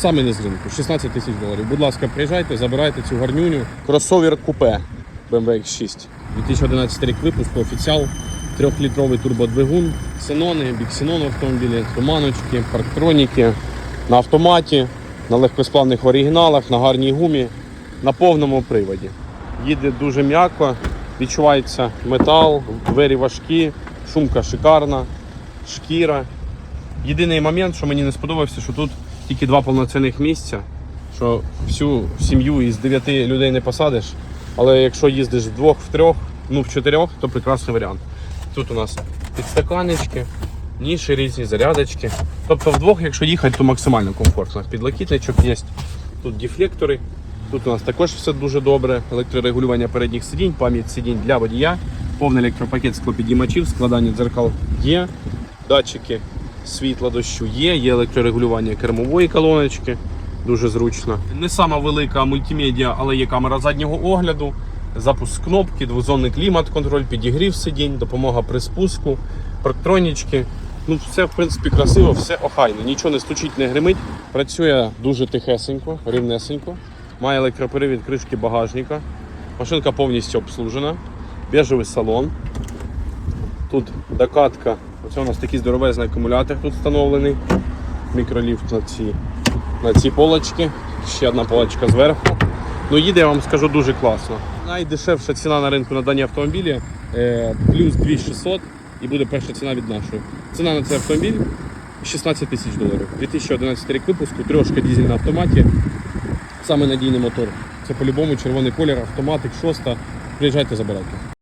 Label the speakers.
Speaker 1: Саме не з ринку, 16 тисяч доларів. Будь ласка, приїжджайте, забирайте цю гарнюню. Кросовер купе BMW X6. 2011 рік випуску, офіціал, 3-літровий турбодвигун, ксенони, біксенон в автомобілі, туманочки, парктроніки, на автоматі, на легкосплавних оригіналах, на гарній гумі, на повному приводі. Їде дуже м'яко, відчувається метал, двері важкі, шумка шикарна, шкіра. Єдиний момент, що мені не сподобався, що тут тільки два повноцінних місця, що всю сім'ю із дев'яти людей не посадиш. Але якщо їздиш вдвох, в трьох, ну в чотирьох, то прекрасний варіант. Тут у нас підстаканечки, ніші різні, зарядочки. Тобто вдвох, якщо їхати, то максимально комфортно. Підлокітничок є, тут дефлектори. Тут у нас також все дуже добре. Електрорегулювання передніх сидінь, пам'ять сидінь для водія, повний електропакет склопідіймачів, складання дзеркал є, датчики світла дощу є, є електрорегулювання кермової колоночки, дуже зручно. Не сама велика мультимедіа, але є камера заднього огляду, запуск кнопки, двозонний клімат-контроль, підігрів сидінь, допомога при спуску, парктронічки. Ну, все в принципі красиво, все охайно, нічого не стучить, не гримить. Працює дуже тихесенько, рівнесенько. Має електроперевід кришки багажника. Машинка повністю обслужена. Бежевий салон. Тут докатка. Оце у нас такий здоровезний акумулятор тут встановлений. Мікроліфт на ці, на ці полочки. Ще одна полочка зверху. Ну, їде, я вам скажу, дуже класно. Найдешевша ціна на ринку на дані автомобілі е, плюс 2600 і буде перша ціна від нашої. Ціна на цей автомобіль 16 тисяч доларів. 2011 рік випуску, трьошка дізель на автоматі. Саме надійний мотор. Це по-любому червоний колір, автоматик, шоста. Приїжджайте, забирайте.